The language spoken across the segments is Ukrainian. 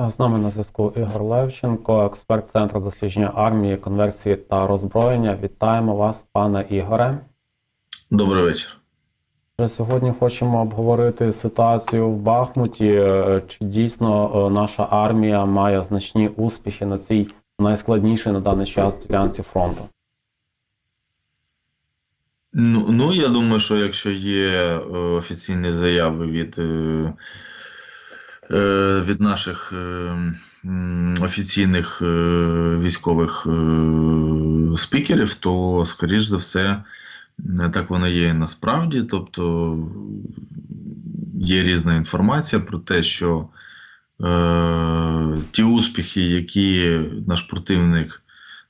З нами на зв'язку Ігор Левченко, експерт Центру дослідження армії, конверсії та роззброєння. Вітаємо вас, пане Ігоре. Добрий вечір. Сьогодні хочемо обговорити ситуацію в Бахмуті. Е, Чи дійсно е, наша армія має значні успіхи на цій найскладнішій на даний час ділянці фронту? Ну, ну я думаю, що якщо є е, офіційні заяви від, від наших е, офіційних е, військових е, спікерів, то, скоріш за все, так воно є і насправді. Тобто є різна інформація про те, що е, ті успіхи, які наш противник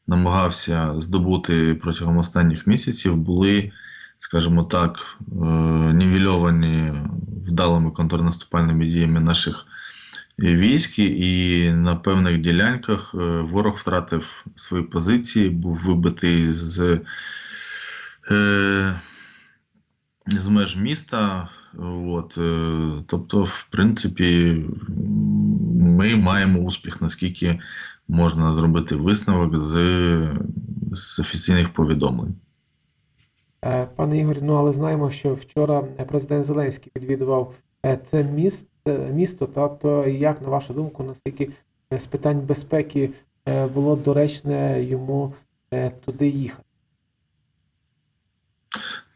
намагався здобути протягом останніх місяців, були, скажімо так, е, нівельовані вдалими контрнаступальними діями наших військ, і на певних ділянках е, ворог втратив свої позиції, був вибитий з. Е, з меж міста, от, е, тобто, в принципі, ми маємо успіх, наскільки можна зробити висновок з, з офіційних повідомлень. Е, Пане Ігорі, ну але знаємо, що вчора президент Зеленський відвідував е, це міст, е, місто. Та то як на вашу думку, наскільки е, з питань безпеки е, було доречне йому е, туди їхати?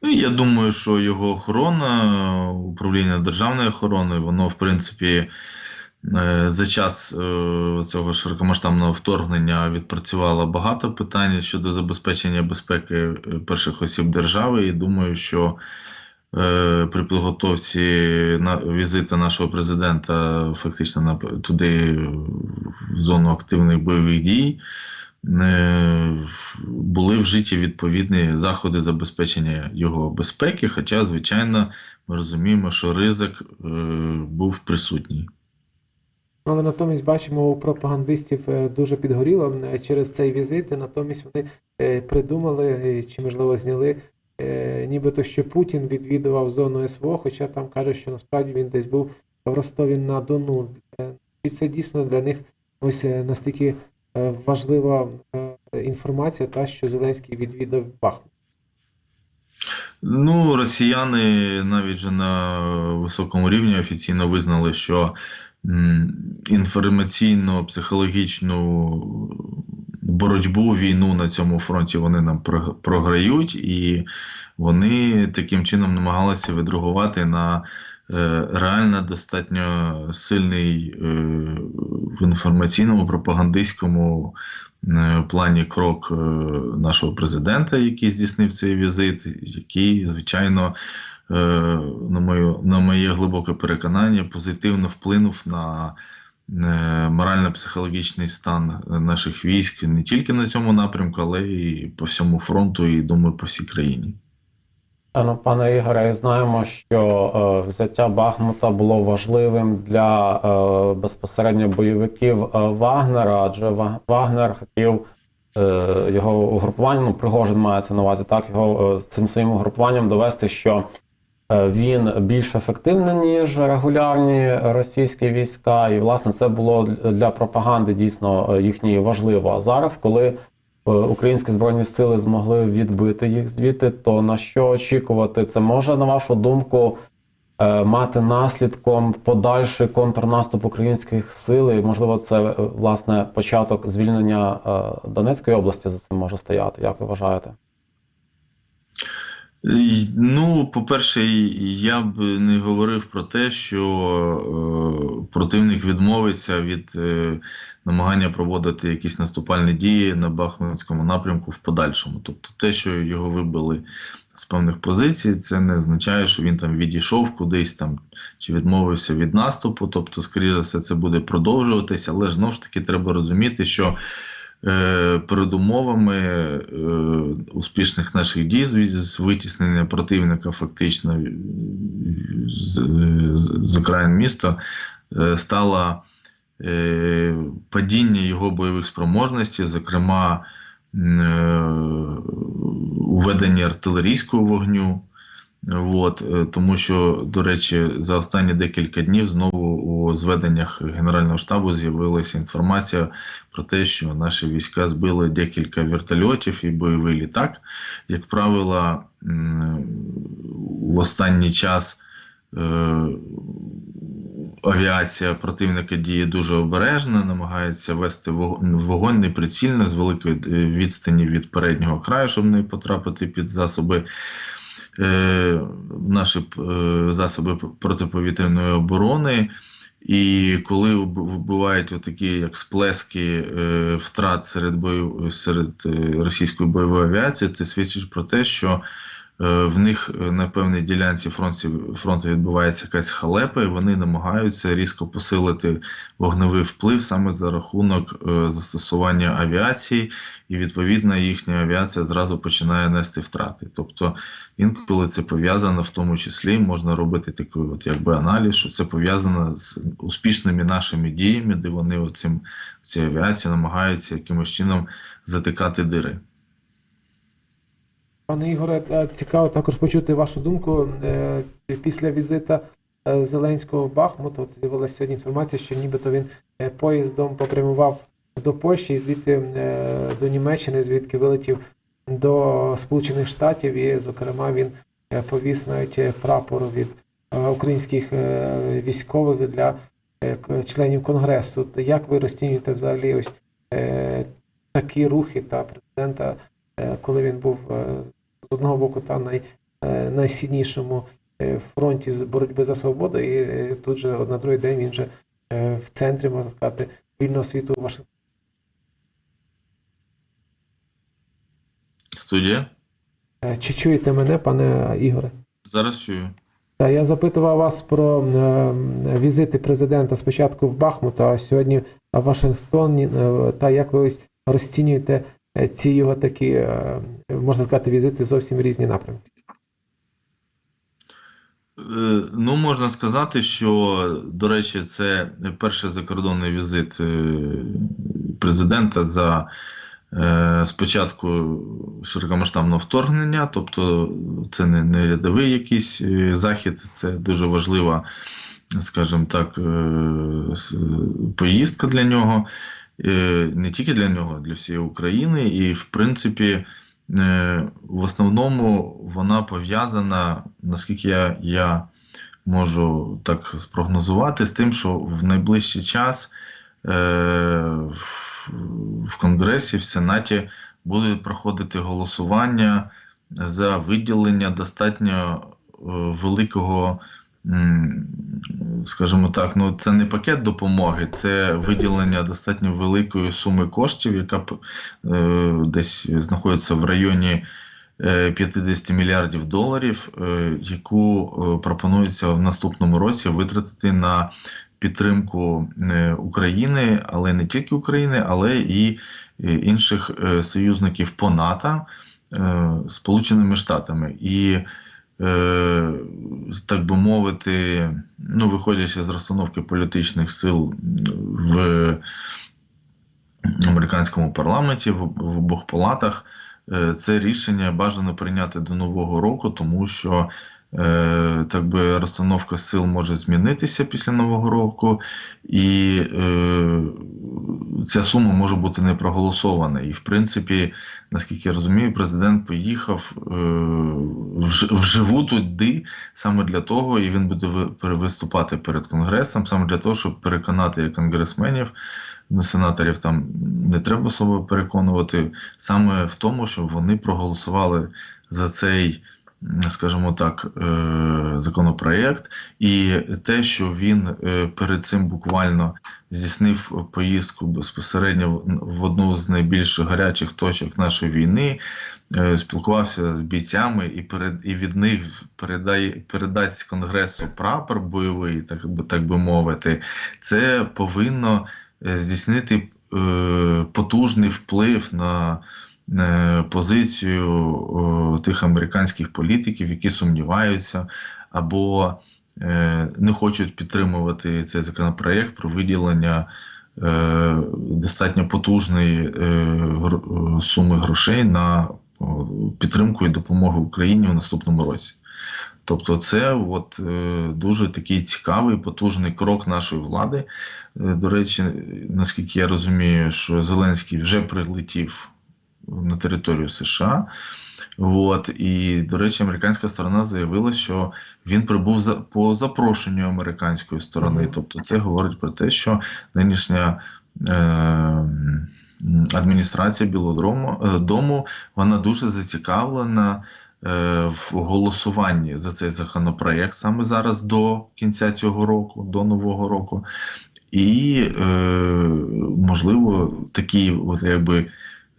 Ну, я думаю, що його охорона, управління державної охорони, воно, в принципі, е, за час е, цього широкомасштабного вторгнення відпрацювало багато питань щодо забезпечення безпеки е, перших осіб держави. І думаю, що е, при підготовці на візиту нашого президента фактично на туди в зону активних бойових дій. е, Були вжиті відповідні заходи забезпечення його безпеки, хоча, звичайно, ми розуміємо, що ризик е, був присутній. Ну, Але натомість бачимо у пропагандистів е, дуже підгоріло через цей візит. і Натомість вони е, придумали е, чи можливо зняли, нібито що Путін відвідував зону СВО, хоча там каже, що насправді він десь був в Ростові на Дону. І це дійсно для них ось настільки важлива інформація, та що Зеленський відвідав Бахмут. Ну, росіяни навіть же на високому рівні офіційно визнали, що м, інформаційно-психологічну боротьбу, війну на цьому фронті вони нам програють, і вони таким чином намагалися відреагувати на е, реально достатньо сильний е, в інформаційному пропагандистському е, плані крок нашого президента, який здійснив цей візит, який, звичайно, на моє, на моє глибоке переконання, позитивно вплинув на е, морально-психологічний стан наших військ не тільки на цьому напрямку, але і по всьому фронту, і думаю, по всій країні. Е, Ну, пане Ігоре, знаємо, що е, взяття Бахмута було важливим для е, безпосередньо бойовиків е, Вагнера, адже Ва- Вагнер хотів е, його угрупування, ну Пригожин мається на увазі, так його е, цим своїм угрупуванням довести, що е, він більш ефективний, ніж регулярні російські війська, і власне це було для пропаганди дійсно е, їхньої важливо. А зараз, коли е, українські збройні сили змогли відбити їх звідти, то на що очікувати? Це може, на вашу думку, е, мати наслідком подальший контрнаступ українських сил, і можливо, це е, власне початок звільнення е, Донецької області за цим може стояти. Як ви вважаєте? Ну, по-перше, я б не говорив про те, що е, противник відмовиться від е, намагання проводити якісь наступальні дії на Бахмутському напрямку в подальшому. Тобто, те, що його вибили з певних позицій, це не означає, що він там відійшов кудись там чи відмовився від наступу. Тобто, скоріше за все, це буде продовжуватися, але знову ж таки треба розуміти, що передумовами е, успішних наших дій з, витіснення противника фактично е, з, з, з окраїн міста е, стало е, падіння його бойових спроможностей, зокрема е, уведення артилерійського вогню. От, е, тому що, до речі, за останні декілька днів знову у зведеннях Генерального штабу з'явилася інформація про те, що наші війська збили декілька вертольотів і бойовий літак. Як правило, в останній час е, авіація противника діє дуже обережно, намагається вести вог- вогонь неприцільно з великої е, відстані від переднього краю, щоб не потрапити під засоби наші е, засоби протиповітряної оборони. І коли бувають такі як сплески е, втрат серед бою серед е, російської бойової авіації, це свідчить про те, що е, в них е, на певній ділянці фронту, фронту відбувається якась халепа, і вони намагаються різко посилити вогневий вплив саме за рахунок е, застосування авіації, і відповідно їхня авіація зразу починає нести втрати. Тобто інколи це пов'язано в тому числі, можна робити такий от якби аналіз, що це пов'язано з успішними нашими діями, де вони оцим ці авіації намагаються якимось чином затикати дири. Пане Ігоре, е, цікаво також почути вашу думку. Е, Після візита е, Зеленського в Бахмут, от з'явилася сьогодні інформація, що нібито він поїздом попрямував до Польщі і звідти до Німеччини, звідки вилетів до Сполучених Штатів, і, зокрема, він повіз навіть прапор від українських військових для членів Конгресу. Як ви розцінюєте взагалі ось такі рухи та президента, коли він був з одного боку та най, е, найсильнішому е, фронті з боротьби за свободу, і е, тут же на другий день він вже в центрі, можна сказати, вільного світу Вашингтона. Студія? Чи чуєте мене, пане Ігоре? Зараз чую. Та я запитував вас про візити президента спочатку в Бахмут, а сьогодні в Вашингтоні. Та як ви ось розцінюєте ці його такі, можна сказати, візити зовсім різні напрямки? Е, Ну, можна сказати, що, до речі, це перший закордонний візит е, президента за е, спочатку широкомасштабного вторгнення, тобто це не, не рядовий якийсь захід, це дуже важлива, скажімо так, поїздка для нього. Не тільки для нього, для всієї України. І, в принципі, в основному вона пов'язана, наскільки я, я можу так спрогнозувати, з тим, що в найближчий час е, в, Конгресі, в Сенаті буде проходити голосування за виділення достатньо е, великого. Скажімо так, ну це не пакет допомоги, це виділення достатньо великої суми коштів, яка е, десь знаходиться в районі е, 50 мільярдів доларів, е, яку е, пропонується в наступному році витратити на підтримку е, України, але не тільки України, але і е, інших е, союзників по НАТО е, Сполученими Штатами. І е, так би мовити, ну, виходячи з розстановки політичних сил в американському парламенті, в, обох палатах, е, це рішення бажано прийняти до нового року, тому що е, так би розстановка сил може змінитися після нового року, і е, ця сума може бути не проголосована. І, в принципі, наскільки я розумію, президент поїхав е, вживу туди саме для того, і він буде ви- виступати перед конгресом, саме для того, щоб переконати конгресменів. Ну, сенаторів там не треба особо переконувати саме в тому, щоб вони проголосували за цей, скажімо так, е, законопроєкт, і те, що він е, перед цим буквально здійснив поїздку безпосередньо в- одну з найбільш гарячих точок нашої війни, е, спілкувався з бійцями і перед і від них передай, передасть конгресу прапор бойовий, так би так би мовити, це повинно здійснити потужний вплив на позицію е, тих американських політиків, які сумніваються або е, не хочуть підтримувати цей законопроект про виділення е, достатньо потужної е, е, суми грошей на підтримку і допомогу Україні в наступному році. Тобто, це от, е, дуже такий цікавий, потужний крок нашої влади. Е, До речі, наскільки я розумію, що Зеленський вже прилетів на територію США. От, і, до речі, американська сторона заявила, що він прибув за, по запрошенню американської сторони. Тобто, це говорить про те, що нинішня е, адміністрація Білого е, дому вона дуже зацікавлена е, в голосуванні за цей законопроект саме зараз до кінця цього року, до нового року. І, е, можливо, такий, от якби.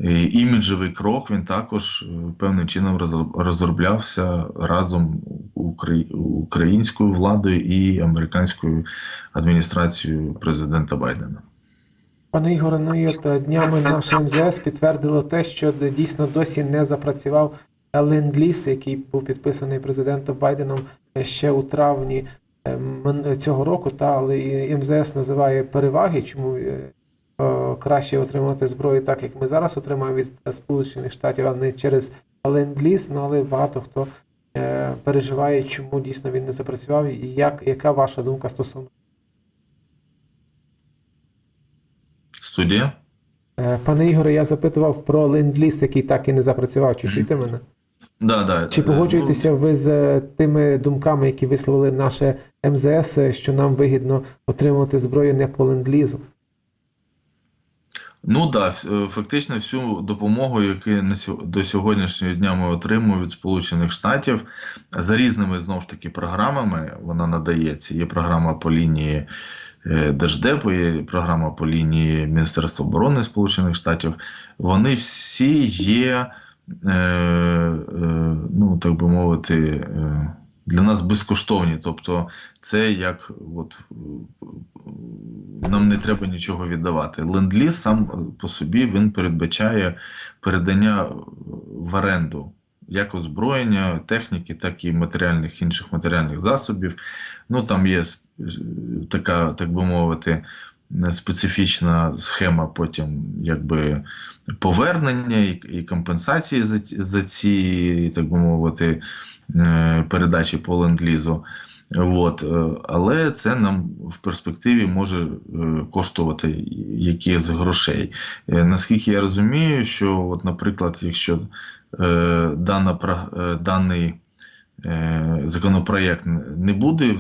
Е, Іміджевий крок він також е, певним чином розроб- розроблявся разом українською владою і американською адміністрацією президента Байдена. Пане Ігоре, ну і от е, днями наше МЗС підтвердило те, що дійсно досі не запрацював ленд-ліз, який був підписаний президентом Байденом ще у травні е, цього року. Та але і МЗС називає переваги, чому краще отримати зброю так, як ми зараз отримаємо від е, Сполучених Штатів, а не через ленд-ліз. Ну але багато хто е, переживає, чому дійсно він не запрацював, і як яка ваша думка стосовно? Студія? Е, Пане Ігоре, я запитував про ленд-ліз, який так і не запрацював. Чи чуєте мене? Да, да. Чи Е, погоджуєтеся ви з е, тими думками, які висловили наше МЗС, е, що нам вигідно отримувати зброю не по ленд-лізу? Ну да, е, фактично всю допомогу, яку до сьогоднішнього дня ми отримуємо від Сполучених Штатів за різними знову ж таки програмами, вона надається. Є програма по лінії е, Держдепу, є програма по лінії Міністерства оборони Сполучених Штатів. Вони всі є, е, е, ну так би мовити, е, для нас безкоштовні. Тобто, це як от, нам не треба нічого віддавати. Ленд-ліз сам по собі він передбачає передання в оренду як озброєння, техніки, так і матеріальних інших матеріальних засобів. Ну там є така, так би мовити, специфічна схема потім якби повернення і, компенсації за, ці- так би мовити, передачі по ленд-лізу. От, е, але це нам в перспективі може е, коштувати якихось грошей. Е, Наскільки я розумію, що, от, наприклад, якщо е, дана, е, даний е, законопроєкт не буде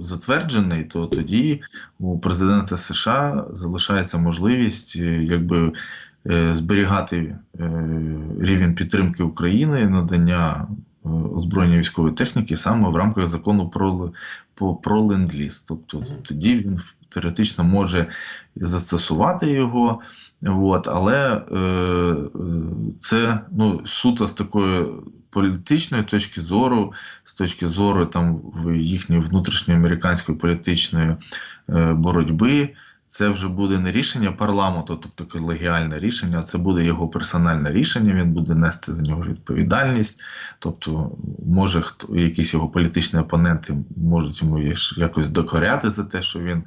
затверджений, то тоді у президента США залишається можливість е, якби е, зберігати е, рівень підтримки України, надання е, озброєння військової техніки саме в рамках закону про, про ленд-ліз. Тобто тоді він теоретично може застосувати його. От, але е, е, це ну, суто з такої політичної точки зору, з точки зору там їхньої внутрішньої американської політичної е, боротьби, це вже буде не рішення парламенту, тобто колегіальне рішення, а це буде його персональне рішення. Він буде нести за нього відповідальність. Тобто, може, хто якісь його політичні опоненти можуть йому якось докоряти за те, що він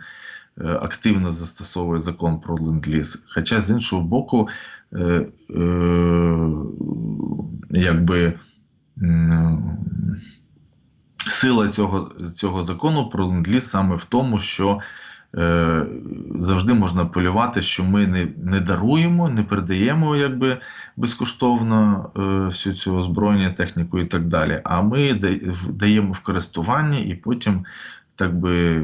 е, активно застосовує закон про ленд-ліз. Хоча з іншого боку, е, е, якби м, сила цього, цього закону про ленд-ліз саме в тому, що е, завжди можна апелювати, що ми не, не даруємо, не передаємо якби безкоштовно е, всю цю озброєння, техніку і так далі. А ми даємо в користування і потім. Так би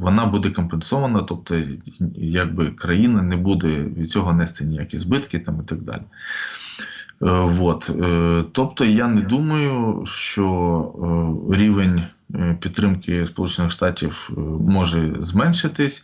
вона буде компенсована, тобто якби країна не буде від цього нести ніякі збитки там і так далі. Е, Вот. Е, Тобто я не думаю, що е, рівень підтримки Сполучених Штатів може зменшитись.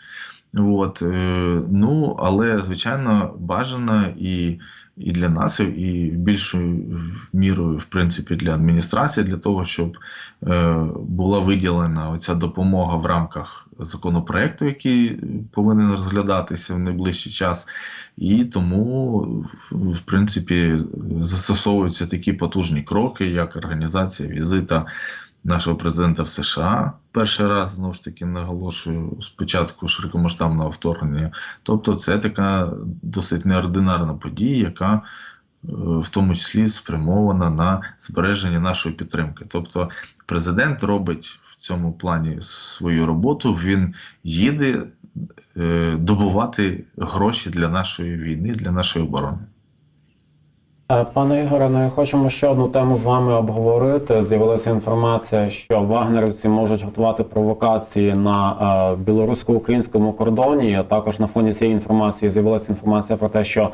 От, е, ну, але, звичайно, бажано і, і для нас, і більшою мірою, в принципі, для адміністрації, для того, щоб е, була виділена оця допомога в рамках законопроекту, який повинен розглядатися в найближчий час. І тому, в принципі, застосовуються такі потужні кроки, як організація візита нашого президента в США. Перший раз знову ж таки наголошую спочатку широкомасштабного вторгнення. Тобто, це така досить неординарна подія, яка в тому числі спрямована на збереження нашої підтримки. Тобто президент робить в цьому плані свою роботу, він їде е, добувати гроші для нашої війни, для нашої оборони. Е, Пане Ігоре, ну і хочемо ще одну тему з вами обговорити. З'явилася інформація, що вагнерівці можуть готувати провокації на е, білорусько-українському кордоні. Також на фоні цієї інформації з'явилася інформація про те, що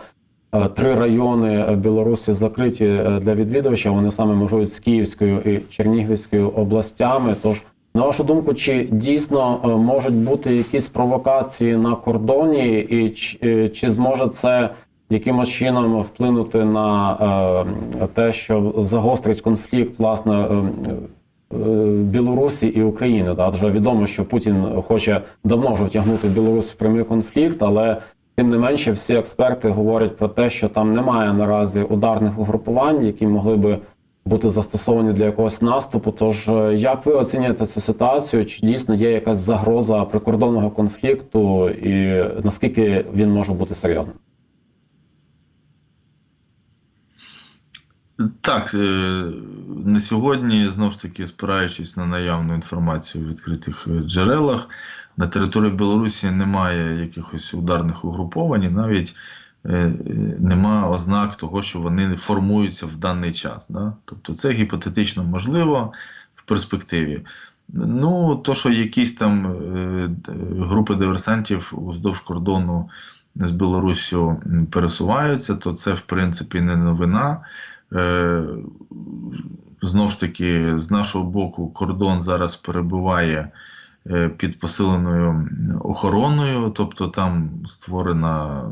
е, три райони Білорусі закриті для відвідувачів. Вони саме межують з Київською і Чернігівською областями. Тож, на вашу думку, чи дійсно можуть бути якісь провокації на кордоні, і ч- е, чи зможе це якимось чином вплинути на е, те, що загострить конфлікт власне е, е, Білорусі і України? Да? Відомо, що Путін хоче давно вже втягнути Білорусь в прямий конфлікт, але тим не менше всі експерти говорять про те, що там немає наразі ударних угрупувань, які могли би бути застосовані для якогось наступу. Тож як ви оцінюєте цю ситуацію? Чи дійсно є якась загроза прикордонного конфлікту, і наскільки він може бути серйозним? Так, е, на сьогодні, знову ж таки, спираючись на наявну інформацію в відкритих е, джерелах, на території Білорусі немає якихось ударних угруповань, і навіть е, нема ознак того, що вони формуються в даний час. Да? Тобто це гіпотетично можливо в перспективі. Ну, то, що якісь там групи диверсантів уздовж кордону з Білоруссю пересуваються, то це, в принципі, не новина. Е, Знов ж таки, з нашого боку, кордон зараз перебуває е, під посиленою охороною, тобто там створена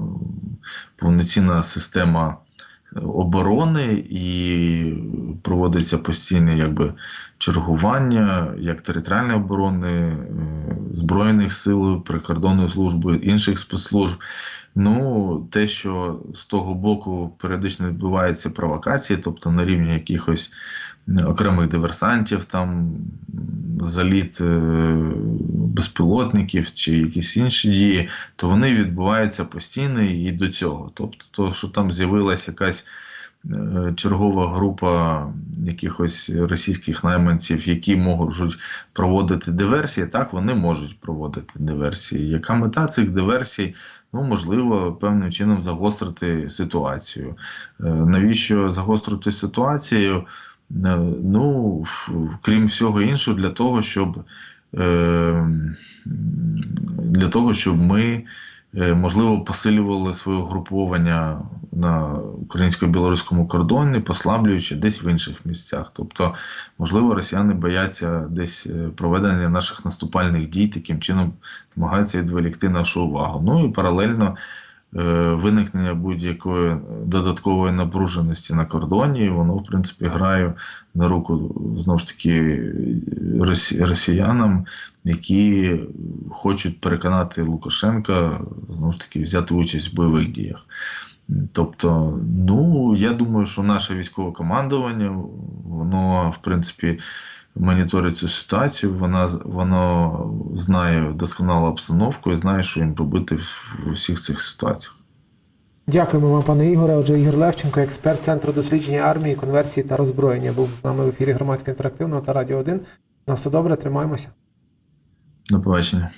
повноцінна система оборони і проводиться постійне якби, чергування як територіальної оборони, е, Збройних сил, прикордонної служби, інших спецслужб. Ну, те, що з того боку періодично відбуваються провокації, тобто на рівні якихось е, окремих диверсантів, там заліт е, безпілотників чи якісь інші дії, то вони відбуваються постійно і до цього. Тобто, то, що там з'явилася якась чергова група якихось російських найманців, які можуть проводити диверсії, так вони можуть проводити диверсії. Яка мета цих диверсій? Ну, можливо, певним чином загострити ситуацію. Е, Навіщо загострити ситуацію? Е, Ну, крім всього іншого, для того, щоб е, для того, щоб ми, е, можливо, посилювали своє угруповання на українсько-білоруському кордоні, послаблюючи десь в інших місцях. Тобто, можливо, росіяни бояться десь е, проведення наших наступальних дій, таким чином намагаються відволікти нашу увагу. Ну і паралельно е, виникнення будь-якої додаткової напруженості на кордоні, воно, в принципі, грає на руку знову ж таки росіянам, які хочуть переконати Лукашенка знову ж таки взяти участь в бойових діях. Тобто, ну я думаю, що наше військове командування, воно в принципі моніторить цю ситуацію, вона, вона знає досконалу обстановку і знає, що їм робити в в усіх цих ситуаціях. Дякуємо вам, пане Ігоре. Отже, Ігор Левченко, експерт Центру дослідження армії, конверсії та роззброєння, був з нами в ефірі громадського інтерактивного та радіо 1. На все добре, тримаємося. До побачення.